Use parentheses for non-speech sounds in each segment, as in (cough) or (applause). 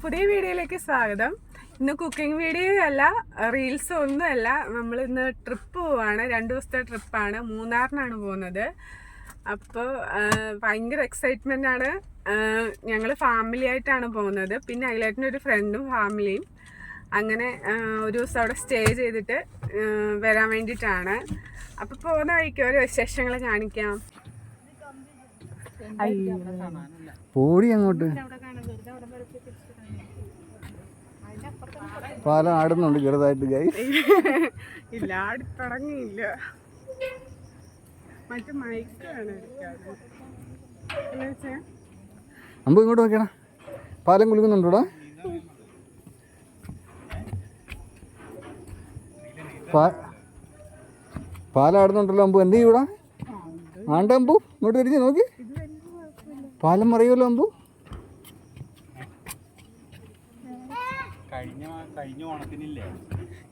പുതിയ വീഡിയോയിലേക്ക് സ്വാഗതം. ഇന്ന് കുക്കിംഗ് വീഡിയോ അല്ല റീൽസ് ഒന്നുമല്ല നമ്മൾ ഇന്ന് ട്രിപ്പ് പോവാണ്. രണ്ട് ദിവസത്തെ ട്രിപ്പാണ് മൂന്നാറിനാണ് പോകുന്നത്. അപ്പോൾ ഭയങ്കര എക്സൈറ്റ്മെന്റ് ആണ്. ഞങ്ങൾ ഫാമിലി ആയിട്ടാണ് പോകുന്നത്. പിന്നെ അതിലായിട്ടിന് ഒരു ഫ്രണ്ടും ഫാമിലിയും അങ്ങനെ ഒരു ദിവസം അവിടെ സ്റ്റേ ചെയ്തിട്ട് വരാൻ വേണ്ടിയിട്ടാണ്. അപ്പോൾ പോകുന്ന വഴിക്ക് ഓരോ വിശേഷങ്ങൾ കാണിക്കാം. പോടി അങ്ങോട്ട്. പാലം ആടുന്നുണ്ട് ചെറുതായിട്ട് ഗൈ (laughs) ഇല്ല ആടി തുടങ്ങിയില്ല മറ്റു മയക്കാണ് നമുക്ക് ഇങ്ങോട്ട് നോക്കണ പാലം കുലുക്കുന്നുണ്ടോടാ പാലം ആടുന്നുണ്ടല്ലോ അമ്പു. എന്ത് ചെയ്യൂടാ ആണ്ട അമ്പു ഇങ്ങോട്ട് തിരിഞ്ഞ് നോക്കി. പാലം മറിയുമല്ലോ അമ്പു. കഴിഞ്ഞ കഴിഞ്ഞ ഓണത്തിനില്ലേ?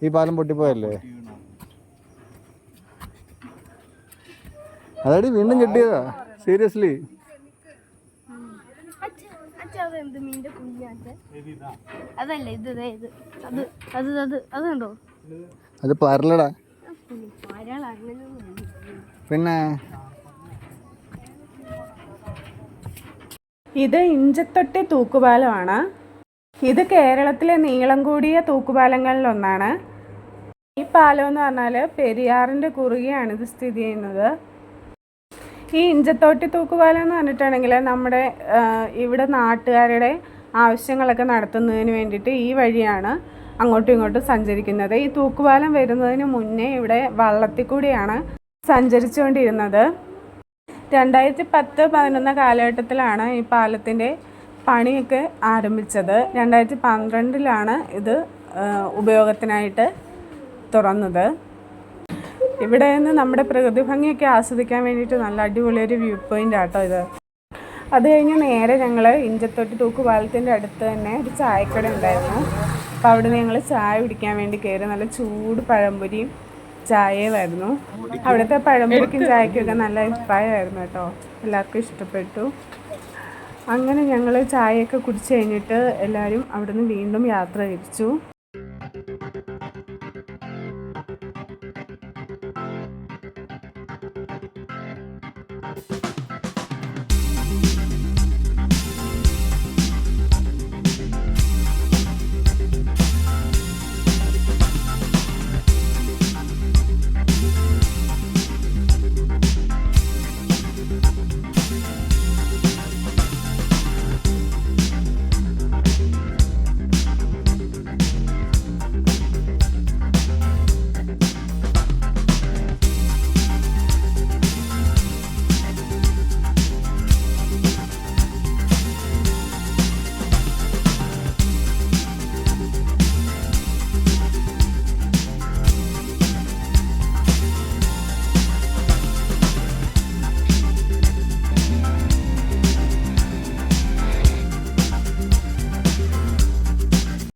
ഈ പാലം പൊട്ടിപ്പോയല്ലേ? അതായത് വീണ്ടും കിട്ടിയതാ? സീരിയസ്ലി അതല്ല ഇത് ദേ ഇത്. അത് അത് അത് അതുണ്ടോ അത് പരലടാ. പിന്നെ? ഇത് ഇഞ്ചത്തൊട്ടി തൂക്കുപാലമാണ്. ഇത് കേരളത്തിലെ നീളം കൂടിയ തൂക്കുപാലങ്ങളിലൊന്നാണ്. ഈ പാലം എന്ന് പറഞ്ഞാൽ പെരിയാറിന്റെ കുറുകെയാണ് ഇത് സ്ഥിതി ചെയ്യുന്നത്. ഈ ഇഞ്ചത്തോട്ടി തൂക്കുപാലം എന്ന് പറഞ്ഞിട്ടുണ്ടെങ്കിൽ നമ്മുടെ ഇവിടെ നാട്ടുകാരുടെ ആവശ്യങ്ങളൊക്കെ നടത്തുന്നതിന് വേണ്ടിയിട്ട് ഈ വഴിയാണ് അങ്ങോട്ടും ഇങ്ങോട്ടും സഞ്ചരിക്കുന്നത്. ഈ തൂക്കുപാലം വരുന്നതിന് മുന്നേ ഇവിടെ വള്ളത്തിൽ കൂടിയാണ് സഞ്ചരിച്ചുകൊണ്ടിരുന്നത്. രണ്ടായിരത്തി പത്ത് പതിനൊന്ന് കാലഘട്ടത്തിലാണ് ഈ പാലത്തിന്റെ പണിയൊക്കെ ആരംഭിച്ചത് രണ്ടായിരത്തി പന്ത്രണ്ടിലാണ് ഇത് ഉപയോഗത്തിനായിട്ട് തുറന്നത്. ഇവിടെ നിന്ന് നമ്മുടെ പ്രകൃതി ഭംഗിയൊക്കെ ആസ്വദിക്കാൻ വേണ്ടിയിട്ട് നല്ല അടിപൊളിയൊരു വ്യൂ പോയിന്റ് ആട്ടോ ഇത്. അത് കഴിഞ്ഞ് നേരെ ഞങ്ങൾ ഇഞ്ചത്തൊട്ടി തൂക്കുപാലത്തിന്റെ അടുത്ത് തന്നെ ഒരു ചായക്കട ഉണ്ടായിരുന്നു. അപ്പോൾ അവിടെ ഞങ്ങൾ ചായ കുടിക്കാൻ വേണ്ടി കയറി നല്ല ചൂട് പഴംപൊരിയും ചായയുമായിരുന്നു അവിടുത്തെ പഴംപൊരിക്കും ചായക്കൊക്കെ നല്ല അഭിപ്രായമായിരുന്നു കേട്ടോ. എല്ലാവർക്കും ഇഷ്ടപ്പെട്ടു. അങ്ങനെ ഞങ്ങൾ ചായയൊക്കെ കുടിച്ച് കഴിഞ്ഞിട്ട് എല്ലാവരും അവിടുന്ന് വീണ്ടും യാത്ര തിരിച്ചു